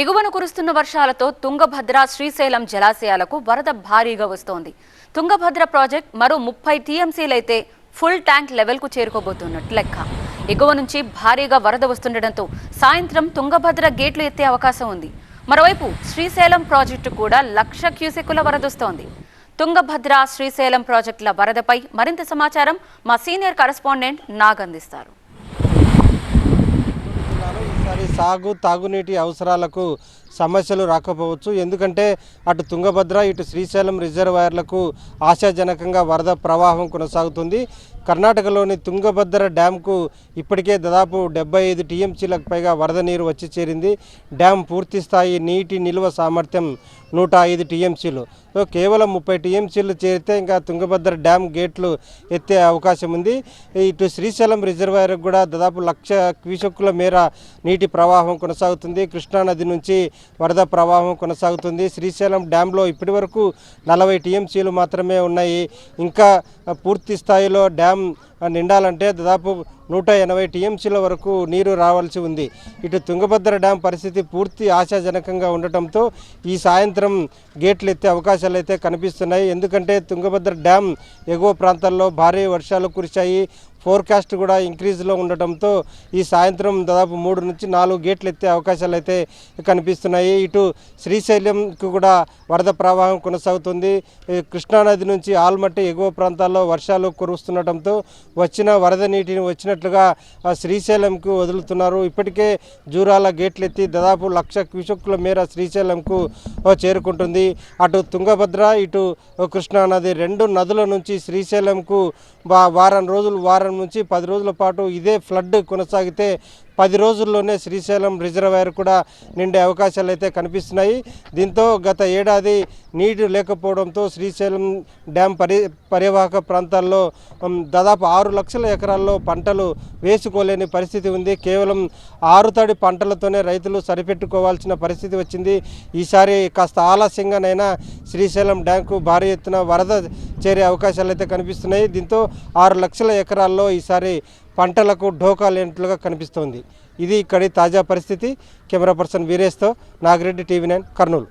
ఎగువన కురుస్తున్న వర్షాలతో తుంగభద్ర శ్రీశైలం జలాశయాలకు వరద భారీగా వస్తోంది. తుంగభద్ర ప్రాజెక్ట్ మరో ముప్పై టీఎంసీలైతే ఫుల్ ట్యాంక్ లెవెల్కు చేరుకోబోతున్నట్టు లెక్క. ఎగువ నుంచి భారీగా వరద వస్తుండటంతో సాయంత్రం తుంగభద్ర గేట్లు ఎత్తే అవకాశం ఉంది. మరోవైపు శ్రీశైలం ప్రాజెక్టు కూడా లక్ష క్యూసెక్కుల వరదొస్తోంది తుంగభద్ర శ్రీశైలం ప్రాజెక్టుల వరదపై మరింత సమాచారం మా సీనియర్ కరెస్పాండెంట్ నాగ్ అందిస్తారు. జిల్లాలో సాగు తాగునీటి అవసరాలకు సమస్యలు రాకపోవచ్చు. ఎందుకంటే అటు తుంగభద్ర ఇటు శ్రీశైలం రిజర్వాయర్లకు ఆశాజనకంగా వరద ప్రవాహం కొనసాగుతుంది. కర్ణాటకలోని తుంగభద్ర డ్యాంకు ఇప్పటికే దాదాపు డెబ్బై ఐదు టీఎంసీలకు పైగా వరద నీరు వచ్చి చేరింది. డ్యాం పూర్తి స్థాయి నీటి నిల్వ సామర్థ్యం నూట ఐదు టీఎంసీలు. సో కేవలం ముప్పై టీఎంసీలు చేరితే ఇంకా తుంగభద్ర డ్యాం గేట్లు ఎత్తే అవకాశం ఉంది. ఇటు శ్రీశైలం రిజర్వాయర్కు కూడా దాదాపు లక్ష క్యూసెక్కుల మేర నీటి ప్రవాహం కొనసాగుతుంది. కృష్ణానది నుంచి వరద ప్రవాహం కొనసాగుతుంది. శ్రీశైలం డ్యాంలో ఇప్పటి వరకు నలభై టీఎంసీలు మాత్రమే ఉన్నాయి. ఇంకా పూర్తి స్థాయిలో డ్యామ్ నిండాలంటే దాదాపు నూట ఎనభై టీఎంసీల వరకు నీరు రావాల్సి ఉంది. ఇటు తుంగభద్ర డ్యాం పరిస్థితి పూర్తి ఆశాజనకంగా ఉండటంతో ఈ సాయంత్రం గేట్లు ఎత్తే అవకాశాలు అయితే కనిపిస్తున్నాయి. ఎందుకంటే తుంగభద్ర డ్యాం ఎగువ ప్రాంతాల్లో భారీ వర్షాలు కురిశాయి. ఫోర్కాస్ట్ కూడా ఇంక్రీజ్లో ఉండటంతో ఈ సాయంత్రం దాదాపు మూడు నుంచి నాలుగు గేట్లు ఎత్తే అవకాశాలు అయితే కనిపిస్తున్నాయి. ఇటు శ్రీశైలంకు కూడా వరద ప్రవాహం కొనసాగుతుంది. కృష్ణానది నుంచి ఆల్మట్టి ఎగువ ప్రాంతాల్లో వర్షాలు కురుస్తుండటంతో వచ్చిన వరద నీటిని వచ్చినట్లుగా శ్రీశైలంకు వదులుతున్నారు. ఇప్పటికే జూరాల గేట్లు ఎత్తి దాదాపు లక్ష క్యూసెక్కుల మేర శ్రీశైలంకు చేరుకుంటుంది. అటు తుంగభద్ర ఇటు కృష్ణానది రెండు నదుల నుంచి శ్రీశైలంకు వారం రోజులు వారం నుంచి పది రోజుల పాటు ఇదే ఫ్లడ్ కొనసాగితే పది రోజుల్లోనే శ్రీశైలం రిజర్వాయర్ కూడా నిండే అవకాశాలు అయితే కనిపిస్తున్నాయి. దీంతో గత ఏడాది నీరు లేకపోవడంతో శ్రీశైలం డ్యాం పరి పరివాహక ప్రాంతాల్లో దాదాపు ఆరు లక్షల ఎకరాల్లో పంటలు వేసుకోలేని పరిస్థితి ఉంది. కేవలం ఆరు తడి పంటలతోనే రైతులు సరిపెట్టుకోవాల్సిన పరిస్థితి వచ్చింది. ఈసారి కాస్త ఆలస్యంగానైనా శ్రీశైలం డ్యాంకు భారీ ఎత్తున వరద చేరే అవకాశాలు అయితే కనిపిస్తున్నాయి. దీంతో ఆరు లక్షల ఎకరాల్లో ఈసారి పంటలకు ఢోకా లేనట్లుగా కనిపిస్తోంది. ఇది ఇక్కడి తాజా పరిస్థితి. కెమెరా పర్సన్ వీరేష్తో నాగిరెడ్డి టీవీ నైన్ కర్నూలు.